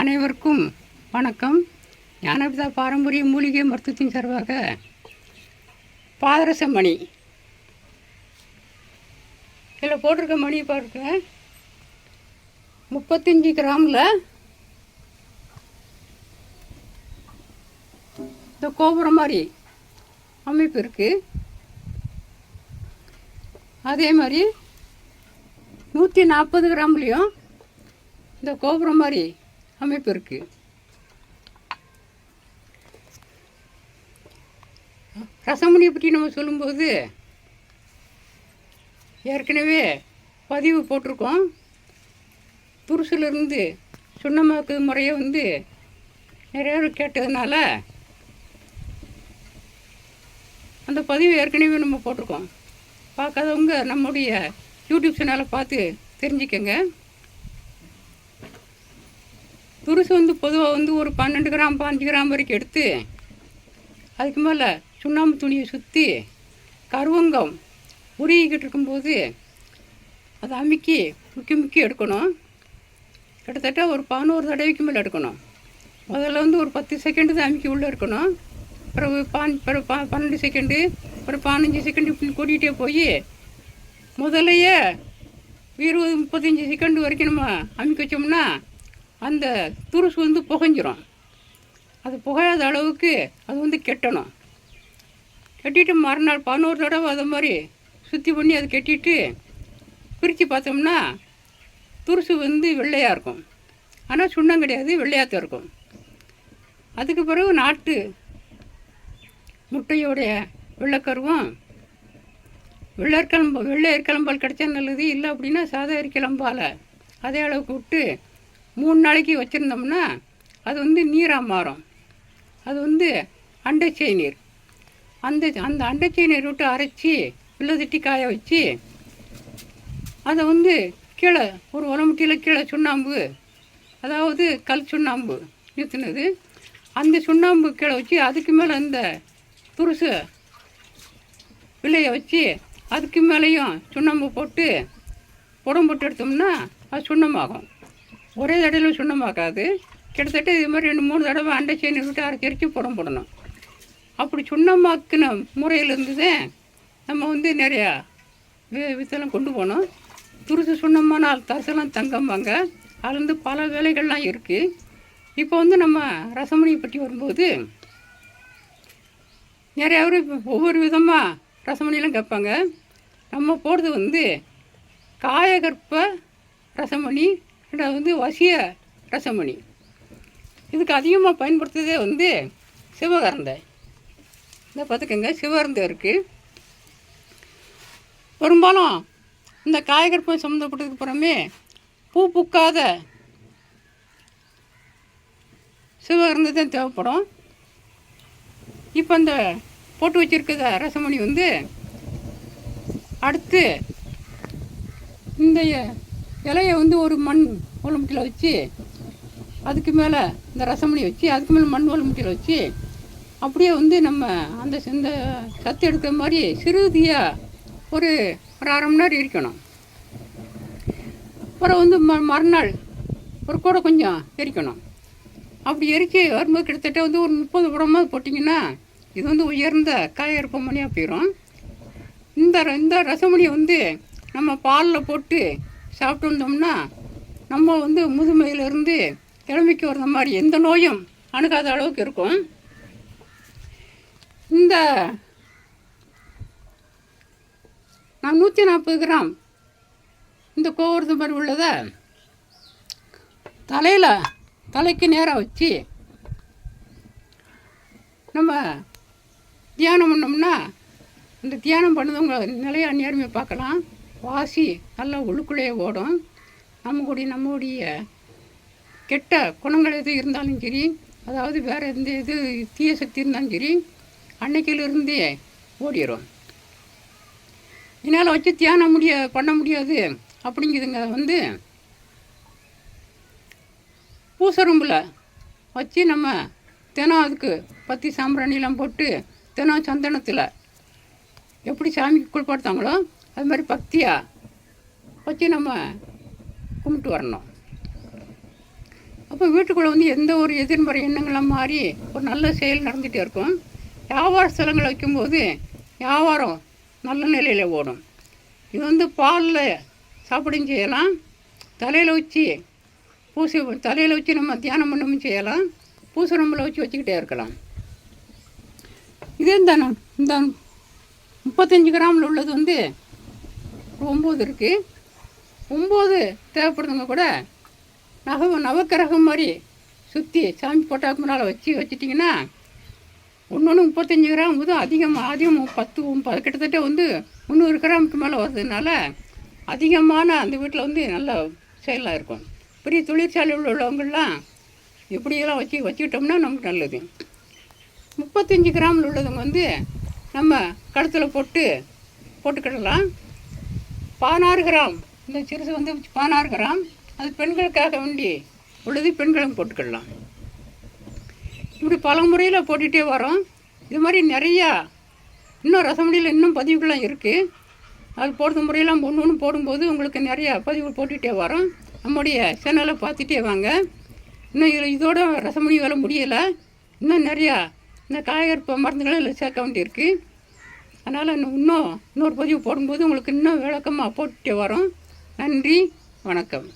அனைவருக்கும் வணக்கம். ஞானபிதா பாரம்பரிய மூலிகை மருத்துவத்தின் சார்பாக பாதரச மணி. இதில் போட்டிருக்க மணி பாருங்க. முப்பத்தஞ்சு கிராமில் இந்த கோபுரம் மாதிரி அமைப்பு இருக்குது அதே மாதிரி நூற்றி நாற்பது கிராம்லேயும் இந்த கோபுரம் மாதிரி அமைப்பு இருக்குது ரசமணியை பற்றி நம்ம சொல்லும்போது ஏற்கனவே பதிவு போட்டிருக்கோம். புருஷிலிருந்து சுண்ணமாக்கு முறையை வந்து நிறைய பேர் கேட்டதுனால அந்த பதிவு ஏற்கனவே நம்ம போட்டிருக்கோம். பார்க்காதவங்க நம்முடைய யூடியூப் சேனலை பார்த்து தெரிஞ்சுக்கங்க. துருசு வந்து பொதுவாக வந்து ஒரு பன்னெண்டு கிராம் பாஞ்சு கிராம் வரைக்கும் எடுத்து அதுக்கு மேலே சுண்ணாம்பு துணியை சுற்றி கருவங்கம் உருகிக்கிட்டு இருக்கும்போது அதை அமுக்கி முக்கி முக்கி எடுக்கணும். கிட்டத்தட்ட ஒரு பதினோரு தடவைக்கு மேலே எடுக்கணும். முதல்ல வந்து ஒரு பத்து செகண்டு தான் அமுக்கி உள்ளே இருக்கணும் பிறகு பான் பிறகு பா பன்னெண்டு செகண்டு அப்புறம் பதினஞ்சு செகண்டு இப்படி கூட்டிகிட்டே போய் முதல்லையே இருபது முப்பத்தஞ்சு செகண்டு வரைக்கும் நம்ம அமுக்கி வச்சோம்னா அந்த துருசு வந்து புகைஞ்சிரும். அது புகையாத அளவுக்கு அது வந்து கெட்டணும். கட்டிட்டு மறுநாள் பதினோரு தடவை அதை மாதிரி சுத்தி பண்ணி அதை கட்டிட்டு பிரித்து பார்த்தோம்னா துருசு வந்து வெள்ளையாக இருக்கும். ஆனால் சுண்ணம் கிடையாது வெள்ளையாத்தான் இருக்கும். அதுக்கு பிறகு நாட்டு முட்டையோடைய வெள்ளைக்கருவும் வெள்ளற்கிழம்பு வெள்ளை எற்கிளம்பால் கிடைச்சா நல்லது இல்லை அப்படின்னா சாதா எற்கிளம்பால் அதே அளவுக்கு விட்டு மூணு நாளைக்கு வச்சுருந்தோம்னா அது வந்து நீராக மாறும். அது வந்து அண்டைச்சை நீர். அந்த அந்த அண்டைச்சை நீர் விட்டு அரைச்சி வெள்ளை தட்டி காய வச்சு அதை வந்து கீழே ஒரு உரமுட்டியில் கீழே சுண்ணாம்பு அதாவது கல் சுண்ணாம்பு நிறுத்தினது. அந்த சுண்ணாம்பு கீழே வச்சு அதுக்கு மேலே அந்த துருசு விலையை வச்சு அதுக்கு மேலேயும் சுண்ணாம்பு போட்டு புடம் போட்டு எடுத்தோம்னா அது சுண்ணமாகும். ஒரே தடவையில் சுண்ணமாக்காது கிட்டத்தட்ட இது மாதிரி ரெண்டு மூணு தடவை அண்டை செயின் விட்டு அரை அரைச்சி புடம் போடணும். அப்படி சுண்ணமாக்கின முறையிலேருந்து தான் நம்ம வந்து நிறையா வி- வித்தெல்லாம் கொண்டு போனோம். துருசு சுண்ணமான தரசெல்லாம் தங்கம்பாங்க. அதுலேருந்து பல வேலைகள்லாம் இருக்குது இப்போ வந்து நம்ம ரசமணியை பற்றி வரும்போது நிறையா பேர் இப்போ ஒவ்வொரு விதமாக ரசமணிலாம் கேட்பாங்க. நம்ம போடுறது வந்து காயகற்ப ரசமணி ரெண்டாவது வந்து வசிய ரசமணி. இதுக்கு அதிகமாக பயன்படுத்துறதே வந்து சிவகரந்தை. இந்த பார்த்துக்கோங்க சிவகரந்தை இருக்குது பெரும்பாலும் இந்த காயகற்பம் சம்மந்தப்பட்டதுக்கு அப்புறமே பூ பூக்காத சிவகரந்தை தான் தேவைப்படும். இப்போ இந்த போட்டு வச்சிருக்க ரசமணி வந்து அடுத்து இந்த இலைய வந்து ஒரு மண் ஒலுமுட்டியில் வச்சு அதுக்கு மேலே இந்த ரசமணி வச்சு அதுக்கு மேலே மண் ஒலுமுட்டியில் வச்சு அப்படியே வந்து நம்ம அந்த இந்த சத்து எடுக்கிற மாதிரி சிறுதியாக ஒரு ஒரு அரை மணி நேரம் எரிக்கணும். அப்புறம் வந்து ம மறுநாள் ஒரு கூட கொஞ்சம் எரிக்கணும். அப்படி எரிச்சு வரும்போது கிட்டத்தட்ட வந்து ஒரு முப்பது புடமாவது போட்டிங்கன்னா இது வந்து உயர்ந்த காயற்ப மணியாக போயிடும் இந்த இந்த ரசமணியை வந்து நம்ம பாலில் போட்டு சாப்பிட்டு வந்தோம்னா நம்ம வந்து முதுமையிலிருந்து கிளம்பிக்கு வர்ற மாதிரி எந்த நோயும் அணுகாத அளவுக்கு இருக்கும். இந்த நான் நூற்றி நாற்பது கிராம் இந்த கோவரது மாதிரி உள்ளதை தலையில் தலைக்கு நேராக வச்சு நம்ம தியானம் பண்ணோம்னா இந்த தியானம் பண்ணதவங்க நிலைய நேர்மையை பார்க்கலாம். வாசி நல்லா உள்ளுக்குள்ளேயே ஓடும். நம்மளுடைய நம்மளுடைய கெட்ட குணங்கள் எது இருந்தாலும் சரி அதாவது வேறு எந்த இது தீய சக்தி இருந்தாலும் சரி அன்னைக்கிலிருந்தே ஓடிடும் என்னால் வச்சு தியானம் முடிய பண்ண முடியாது. அப்படிங்குதுங்க வந்து பூசரும்பில் வச்சு நம்ம தினம் அதுக்கு பத்தி சாம்பிராணிலாம் போட்டு தினம் சந்தனத்தில் எப்படி சாமிக்கு குளிப்பாடுத்தாங்களோ அது மாதிரி பக்தியாக வச்சு நம்ம கும்பிட்டு வரணும். அப்போ வீட்டுக்குள்ளே வந்து எந்த ஒரு எதிர்மறை எண்ணங்களாக மாறி ஒரு நல்ல செயல் நடந்துகிட்டே இருக்கும். வியாபார ஸ்தலங்களை வைக்கும்போது வியாபாரம் நல்ல நிலையில் ஓடும். இது வந்து பாலில் சாப்பிடும் செய்யலாம். தலையில் வச்சு பூசி தலையில் வச்சு நம்ம தியானம் பண்ணவும் செய்யலாம். பூசணம்பில் வச்சு வச்சுக்கிட்டே இருக்கலாம். இதே இந்த இந்த முப்பத்தஞ்சு கிராமில் உள்ளது வந்து ஒம்பது இருக்குது ஒம்பது தேவைப்படுதுங்க கூட நக நவக்கிரகம் மாதிரி சுற்றி சாமி போட்டாக்கு முன்னால் வச்சு வச்சிட்டிங்கன்னா ஒன்று ஒன்று முப்பத்தஞ்சு கிராம் வந்து அதிகமாக அதிகம் பத்து கிட்டத்தட்ட வந்து முந்நூறு கிராமுக்கு மேலே வர்றதுனால அதிகமான அந்த வீட்டில் வந்து நல்ல செயலாக இருக்கும். பெரிய தொழிற்சாலையில் உள்ளவங்கள்லாம் இப்படியெல்லாம் வச்சு வச்சுக்கிட்டோம்னா நமக்கு நல்லது. முப்பத்தஞ்சு கிராமில் உள்ளதுங்க வந்து நம்ம கழுத்தில் போட்டு போட்டுக்கிடலாம். பதினாறு கிராம். இந்த சிறுசு வந்து பதினாறு கிராம். அது பெண்களுக்காக வேண்டி உள்ளது பெண்களும் போட்டுக்கிடலாம் இப்படி பல முறையில் போட்டுகிட்டே வரோம். இது மாதிரி நிறையா இன்னும் ரசமணியில் இன்னும் பதிவுகள்லாம் இருக்குது அது போடுற முறையெல்லாம் ஒன்று ஒன்று போடும்போது உங்களுக்கு நிறையா பதிவுகள் போட்டுகிட்டே வரோம். நம்முடைய சேனலை பார்த்துட்டே வாங்க. இன்னும் இதில் இதோட ரசமணி வேலை முடியலை. இன்னும் நிறையா இந்த காய்கறி மருந்துகளை சேர்க்க வேண்டியிருக்கு. அதனால் இன்னும் இன்னும் இன்னொரு பதிவு போடும்போது உங்களுக்கு இன்னும் விளக்கமாக போட்டு வரோம். நன்றி வணக்கம்.